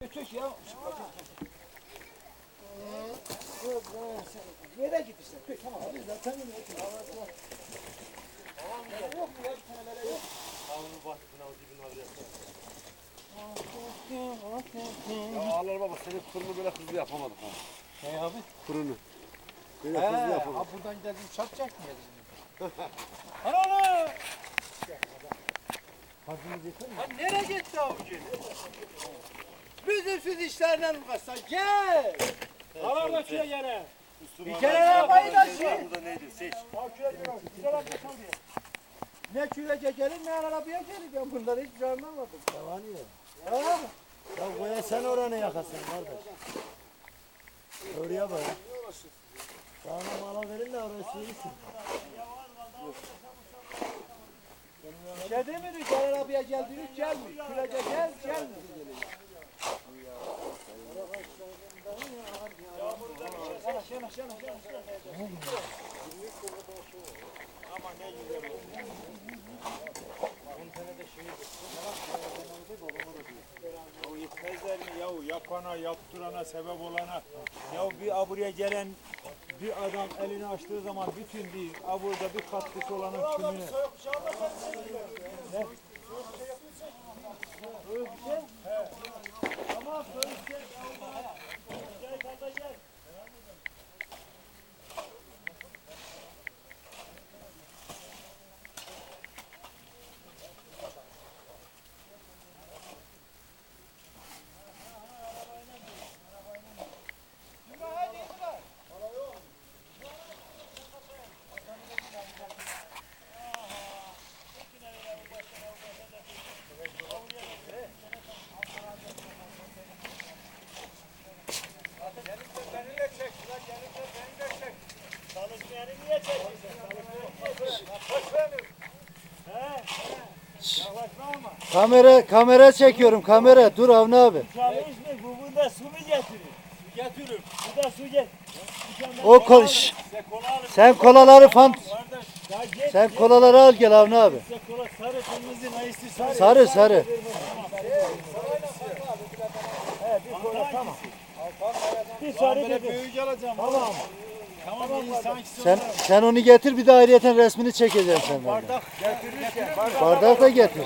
Tük ya. Nereye gitti işte? Tamam. Hadi zaten Yok mu ya bir tane böyle yok? Ya Allah baba senin fırını böyle hızlı yapamadık ha. Ne abi? He, Böyle hızlı yapamadık. ha buradan gidelim çarpacak mı ya? Ana ana! Ha nereye gitti avucu? Bizim siz işlerden uğraşsan gel. Karar kaçıyor gene. Bir kere arabayı da şey. Burada neydi? Seç. Ne kürece gelir ne arabaya gelir. Ben bunları hiç anlamadım. Yavani ya. Ha? Ya koya sen oranı yakasın kardeş. Oraya bak. Sana mala verin de orası iyisin. Şey değil mi? Gel arabaya geldiniz gelmiyor. Kürece gel gelmiyor. Ya yetmezler mi yahu yapana yaptırana sebep olana. Ya bir aburaya gelen bir adam elini açtığı zaman bütün bir aburda bir katkısı olanın tümünü. Kamera kamera çekiyorum kamera. Dur Avni abi. Bu burada su mu getirir? Getiririm. Bu da su get. O kol şş, Sen kolaları fan sen kolaları al gel Avni abi. Kola sarı kırmızı neyse sarı. Sarı sarı. He bir kola tamam. Bir sarı bir alacağım. Tamam. Tamam Sen sen onu getir bir de ayrıyeten resmini çekeceğim sen bardak getirirken bardak. Bardak da getir.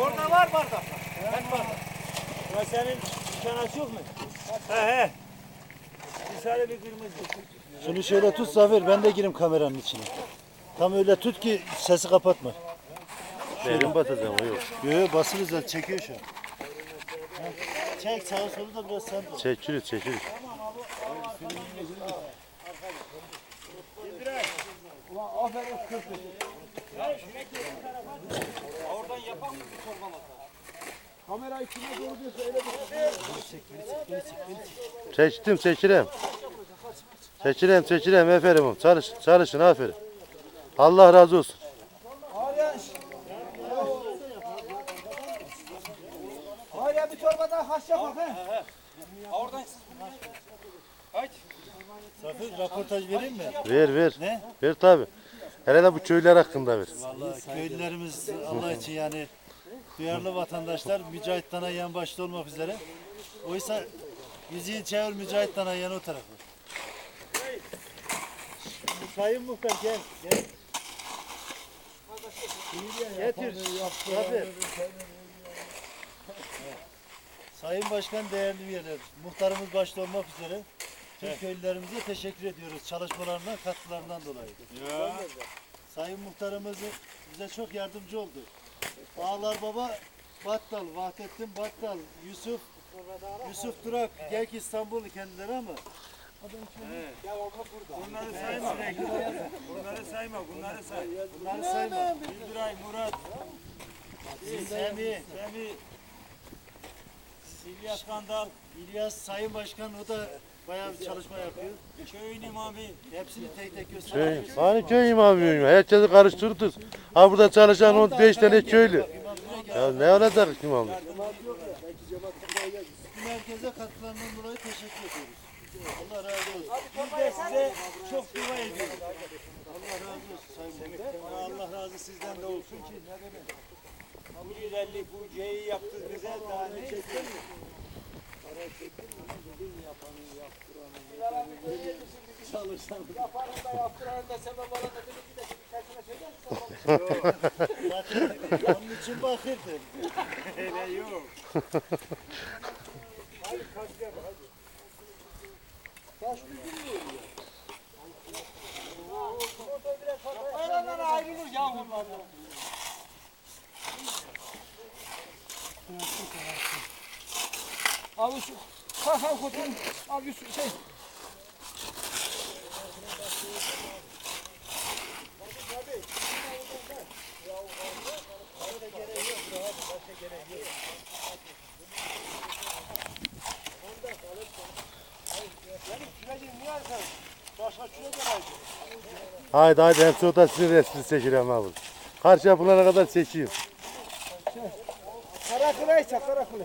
Orada var bardak. Ben bardak. Ya senin dükkan açık mı? He he. Bir sarı bir kırmızı. Şunu şöyle tut Zafer ben de gireyim kameranın içine. Tam öyle tut ki sesi kapatma. Benim batacağım yok. Yo yo basılı zaten çekiyor şu an. Çek sağa solu da biraz sen tut. Çekiriz çekiriz. Kamera içine doğru diyorsa öyle bir Seçtim seçirem. Seçirem seçirem aferin. Çalış, çalışın aferin. Allah razı olsun. Hala bir torba daha haş yapak he. Zafer röportaj vereyim mi? Ver ver. Ne? Ver tabi. Hele de bu köylüler hakkında ver. Vallahi köylülerimiz Allah için yani duyarlı vatandaşlar Mücahit Danayan başta olmak üzere. Oysa yüzüğü çevir Mücahit Danayan o tarafı. Sayın Muhtar gel. gel. Getir. Tabii. Sayın Başkan değerli üyeler, muhtarımız başta olmak üzere tüm köylülerimize teşekkür ediyoruz çalışmalarından, katkılarından dolayı. Ya. Sayın muhtarımız bize çok yardımcı oldu. Ağlar Baba Battal, Vahdettin Battal, Yusuf, Yusuf Durak, Gerk İstanbul'u kendileri ama Bunları sayma. Bunları sayma. Bunları say. bunları sayma. Bildiray, Murat, Semi, Semi, Silya Skandal, İlyas Sayın Başkan o da bayağı bir çalışma yapıyor. köyün imamı, Hepsini tek tek gösteriyor. hani köy imamı muyum? Herkesi karıştırdınız. Ha burada çalışan 15 tane köylü. Ya ne olacak imamı? Bu merkeze katkılarından dolayı teşekkür ediyoruz. Allah razı olsun. biz de size çok dua ediyoruz. Allah razı olsun Sayın Muhtar. Allah razı sizden de olsun ki bu güzellik, bu ceyi yaptınız bize daha ne isteyin? çalışsan. Yapanın da yaptıranın da sebep olan da dedi ki de bir tersine söylersin. Onun için bakırdım. Öyle yok. Taş düzgün mü oluyor? Ayağından ayrılır ya bunlar ya. Abi şu kalk kalk oturun. Abi Yusuf şey. Da Haydi haydi hem sonra sizin resmini çekeceğim abi. Karşıya bulana kadar çekeyim. Karakule çak karakule.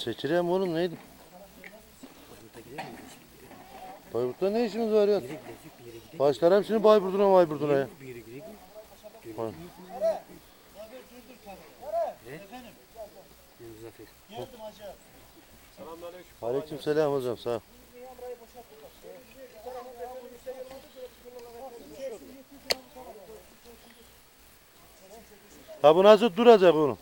Çekeceğim oğlum neydi? Bayburt'ta ne işimiz var ya? Başlar hepsini Bayburt'una Bayburt'una ya. Aleyküm selam hocam sağ ol. Ha bu nasıl duracak oğlum?